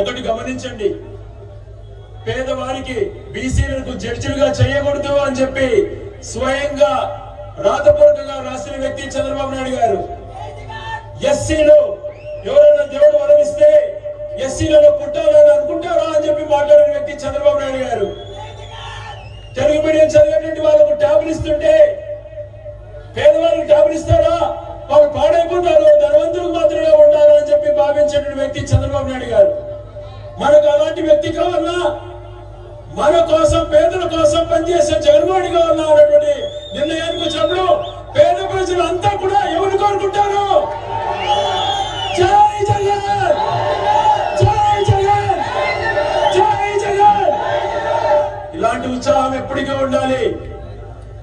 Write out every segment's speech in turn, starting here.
ఒకటి గమనించండి. పేదవారికి బీసీలకు జడ్జిలుగా చేయకూడదు అని చెప్పి స్వయంగా రాతపూర్వకంగా రాసిన వ్యక్తి చంద్రబాబు నాయుడు గారు. ఎస్సీలు ఎవరైనా దేవుడు వరమిస్తే ఎస్సీలలో పుట్టాలని అనుకుంటారా అని చెప్పి మాట్లాడిన వ్యక్తి చంద్రబాబు నాయుడు గారు. తెలుగు మీడియం చదివేటువంటి వాళ్ళకు ట్యాబ్లు ఇస్తుంటే పేదవాళ్ళకి ట్యాబ్లు ఇస్తారా? వాళ్ళు పాడైపోతారు. ధనవంతులకు మాత్రమే ఉండాలని అని చెప్పి భావించేటువంటి వ్యక్తి చంద్రబాబు నాయుడు గారు. మనకు అలాంటి వ్యక్తి కావాలా? మన కోసం పేదల కోసం పనిచేసే జగన్మోహన్ కావాలా అనేటువంటి నిర్ణయానికి వచ్చినప్పుడు పేద ప్రజలు అంతా కూడా ఎవరు కోరుకుంటారు? జై జగన్! జై జగన్! జై జగన్! ఇలాంటి ఉత్సాహం ఎప్పటికీ ఉండాలి.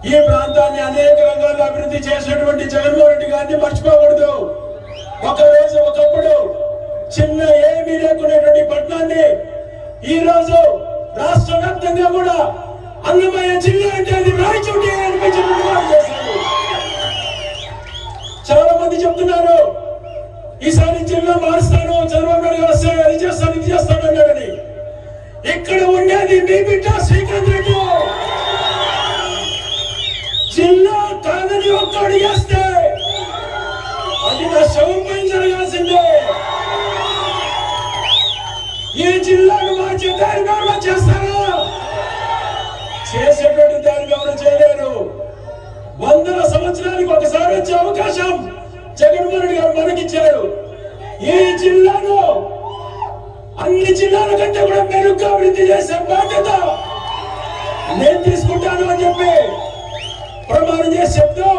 ఈ ప్రాంతాన్ని అనేక రంగాల్లో అభివృద్ధి చేసినటువంటి జగన్మోహన్ రెడ్డి గారిని మర్చిపోకూడదు. ఒక రోజు ఒకప్పుడు చిన్న ఏమీ లేకునేటువంటి ఈ రోజు రాష్ట్ర వ్యాప్తంగా కూడా అన్నమయ్య జిల్లా అంటే అది రాయచోటి అనిపించినట్టు చేశారు. చాలా మంది చెప్తున్నారు ఈసారి జిల్లా మారుస్తాను చంద్రబాబు నాయుడు గారు వస్తే అది చేస్తాను ఇది చేస్తాడు అన్నాడని ఇక్కడ ఉండేది మీ బిడ్డ శ్రీకాంత్ రెడ్డి. జిల్లా కాదని ఒక్కడు చేస్తే అది నా శవం పైన జరగాల్సిందే. ఈ జిల్లా నుంచి దారి ఎవరు చేస్తారా చేసేటువంటి దాన్ని ఎవరు చేయలేరు. వందల సంవత్సరానికి ఒకసారి వచ్చే అవకాశం జగన్మోహన్ రెడ్డి గారు మనకిచ్చారు. ఈ జిల్లాను అన్ని జిల్లాల కంటే కూడా మెరుగ్గా అభివృద్ధి చేసే బాధ్యత నేను తీసుకుంటాను అని చెప్పి ప్రమాణం చేసి చెప్తూ